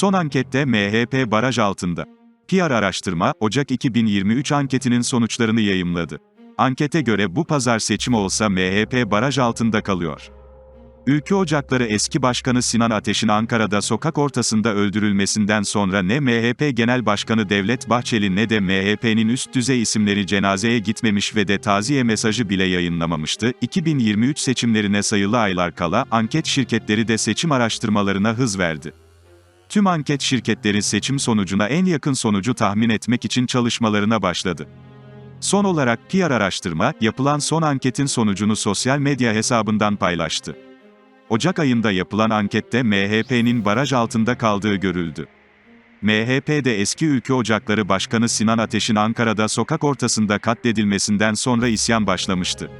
Son ankette MHP baraj altında. PR araştırma, Ocak 2023 anketinin sonuçlarını yayımladı. Ankete göre bu pazar seçim olsa MHP baraj altında kalıyor. Ülke Ocakları eski başkanı Sinan Ateş'in Ankara'da sokak ortasında öldürülmesinden sonra ne MHP Genel Başkanı Devlet Bahçeli ne de MHP'nin üst düzey isimleri cenazeye gitmemiş ve de taziye mesajı bile yayınlamamıştı. 2023 seçimlerine sayılı aylar kala anket şirketleri de seçim araştırmalarına hız verdi. Tüm anket şirketleri seçim sonucuna en yakın sonucu tahmin etmek için çalışmalarına başladı. Son olarak PR araştırma, yapılan son anketin sonucunu sosyal medya hesabından paylaştı. Ocak ayında yapılan ankette MHP'nin baraj altında kaldığı görüldü. MHP'de eski Ülke Ocakları Başkanı Sinan Ateş'in Ankara'da sokak ortasında katledilmesinden sonra isyan başlamıştı.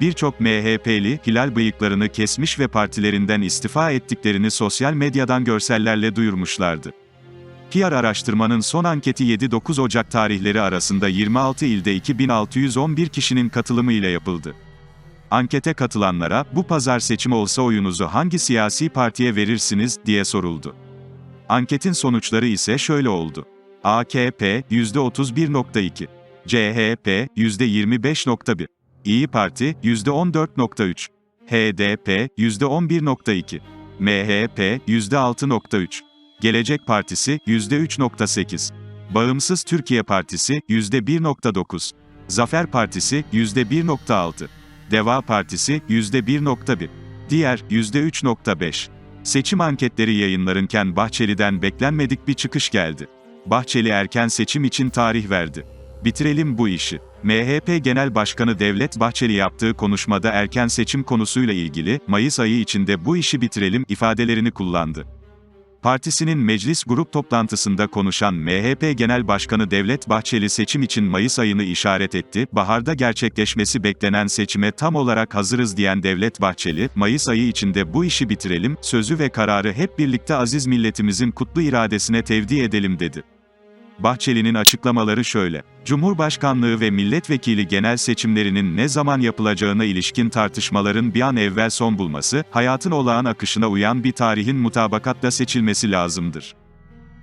Birçok MHP'li, hilal bıyıklarını kesmiş ve partilerinden istifa ettiklerini sosyal medyadan görsellerle duyurmuşlardı. PR araştırmanın son anketi 7-9 Ocak tarihleri arasında 26 ilde 2611 kişinin katılımı ile yapıldı. Ankete katılanlara, bu pazar seçim olsa oyunuzu hangi siyasi partiye verirsiniz, diye soruldu. Anketin sonuçları ise şöyle oldu. AKP, %31.2. CHP, %25.1. İyi Parti, %14.3. HDP, %11.2. MHP, %6.3. Gelecek Partisi, %3.8. Bağımsız Türkiye Partisi, %1.9. Zafer Partisi, %1.6. Deva Partisi, %1.1. Diğer, %3.5. Seçim anketleri yayınlarınken Bahçeli'den beklenmedik bir çıkış geldi. Bahçeli erken seçim için tarih verdi. Bitirelim bu işi. MHP Genel Başkanı Devlet Bahçeli yaptığı konuşmada erken seçim konusuyla ilgili, Mayıs ayı içinde bu işi bitirelim ifadelerini kullandı. Partisinin meclis grup toplantısında konuşan MHP Genel Başkanı Devlet Bahçeli seçim için Mayıs ayını işaret etti. Baharda gerçekleşmesi beklenen seçime tam olarak hazırız diyen Devlet Bahçeli, Mayıs ayı içinde bu işi bitirelim, sözü ve kararı hep birlikte aziz milletimizin kutlu iradesine tevdi edelim dedi. Bahçeli'nin açıklamaları şöyle. Cumhurbaşkanlığı ve milletvekili genel seçimlerinin ne zaman yapılacağına ilişkin tartışmaların bir an evvel son bulması, hayatın olağan akışına uyan bir tarihin mutabakatla seçilmesi lazımdır.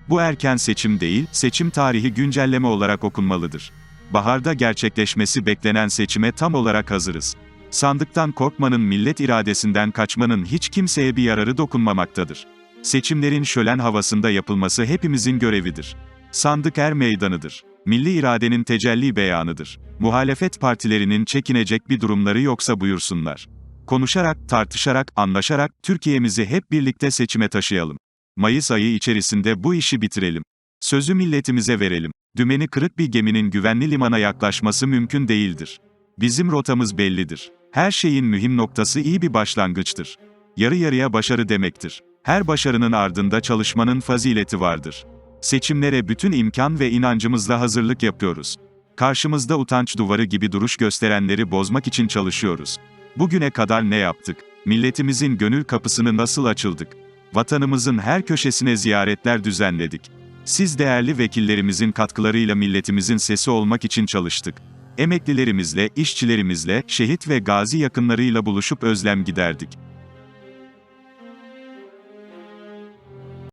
Bu erken seçim değil, seçim tarihi güncelleme olarak okunmalıdır. Baharda gerçekleşmesi beklenen seçime tam olarak hazırız. Sandıktan korkmanın millet iradesinden kaçmanın hiç kimseye bir yararı dokunmamaktadır. Seçimlerin şölen havasında yapılması hepimizin görevidir. Sandık er meydanıdır. Milli iradenin tecelli beyanıdır. Muhalefet partilerinin çekinecek bir durumları yoksa buyursunlar. Konuşarak, tartışarak, anlaşarak Türkiye'mizi hep birlikte seçime taşıyalım. Mayıs ayı içerisinde bu işi bitirelim. Sözü milletimize verelim. Dümeni kırık bir geminin güvenli limana yaklaşması mümkün değildir. Bizim rotamız bellidir. Her şeyin mühim noktası iyi bir başlangıçtır. Yarı yarıya başarı demektir. Her başarının ardında çalışmanın fazileti vardır. Seçimlere bütün imkan ve inancımızla hazırlık yapıyoruz. Karşımızda utanç duvarı gibi duruş gösterenleri bozmak için çalışıyoruz. Bugüne kadar ne yaptık? Milletimizin gönül kapısını nasıl açıldık? Vatanımızın her köşesine ziyaretler düzenledik. Siz değerli vekillerimizin katkılarıyla milletimizin sesi olmak için çalıştık. Emeklilerimizle, işçilerimizle, şehit ve gazi yakınlarıyla buluşup özlem giderdik.